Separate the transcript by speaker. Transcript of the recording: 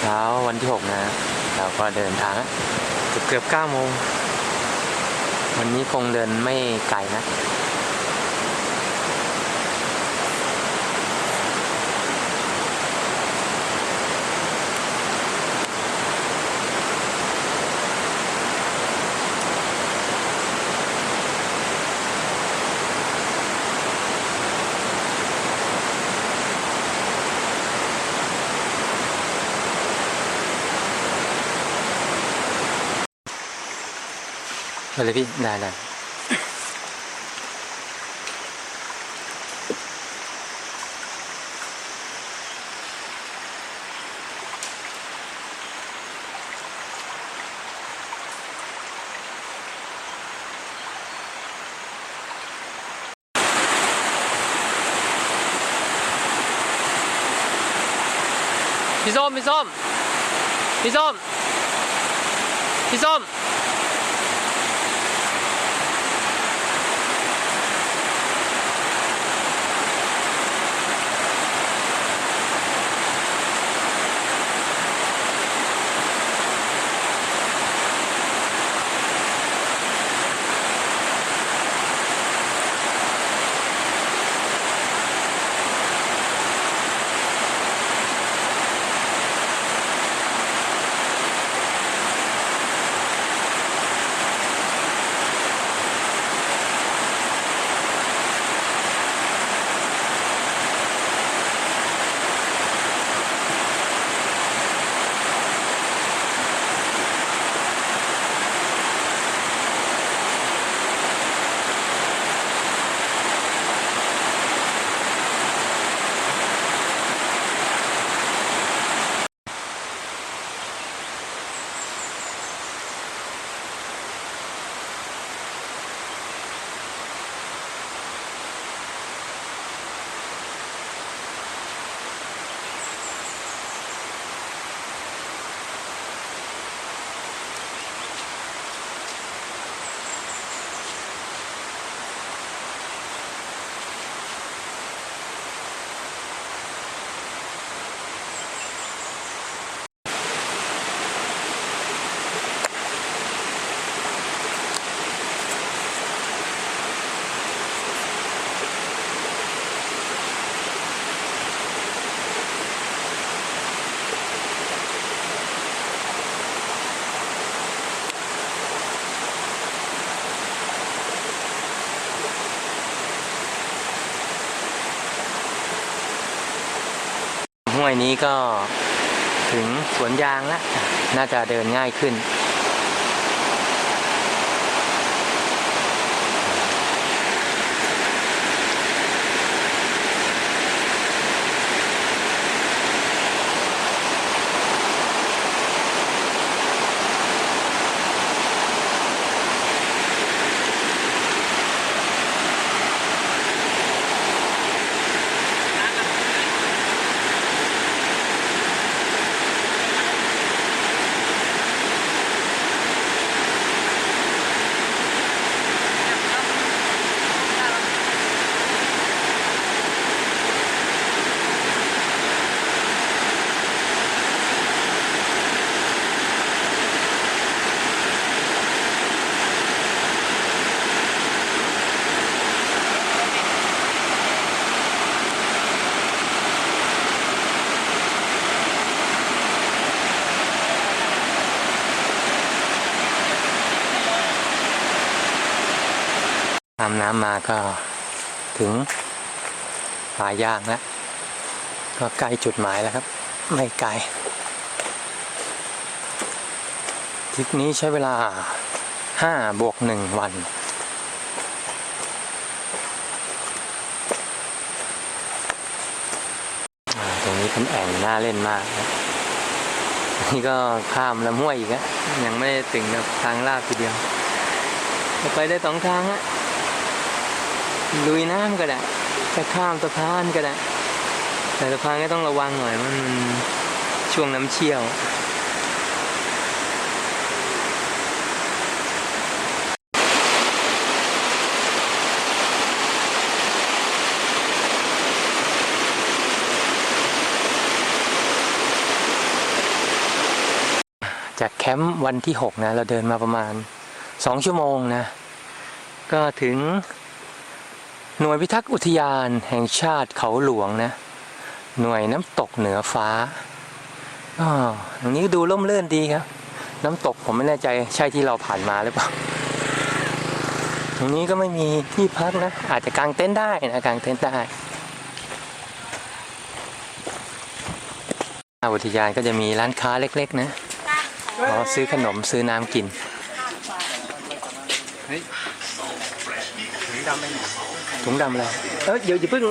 Speaker 1: เช้าวันที่ 6 นะเราก็เดินทางเกือบเกือบ9โมง วันนี้คงเดินไม่ไกลนะ ไปเลยพี่ได้ได้พี่ส้มพี่ส้มพี่ส้มพี่ส้ม ห้อยนี้ก็ถึงสวนยางแล้วน่าจะเดินง่ายขึ้น ตามน้ำมาก็ถึงป่ายางแล้วก็ใกล้จุดหมายแล้วครับ ไม่ไกลทริปนี้ใช้เวลา 5 บวก 1 วัน ตรงนี้เป็นแอ่งน่าเล่นมากนะนี่ก็ข้ามลำห้วยอีกอะยังไม่ได้ถึงกับทางลาดทีเดียว ไปได้สองทางอะ ลุยน้ำก็ได้จะข้ามสะพานก็ได้ แต่สะพานก็ต้องระวังหน่อยมันช่วงน้ำเชี่ยวจากแคมป์วันที่ 6 นะ เราเดินมาประมาณ 2 ชั่วโมงนะ ก็ถึง หน่วยพิทักษ์อุทยานแห่งชาติเขาหลวงนะ หน่วยน้ำตกเหนือฟ้าอ๋อตรงนี้ดูร่มรื่นดีครับ น้ำตกผมไม่แน่ใจใช่ที่เราผ่านมาหรือเปล่า ตรงนี้ก็ไม่มีที่พักนะ อาจจะกางเต็นท์ได้นะกางเต็นท์ได้อุทยานก็จะมีร้านค้าเล็ก ๆ นะขอซื้อขนมซื้อน้ำกินถุงดำอะไรเออเดี๋ยวอย่าเพิ่ง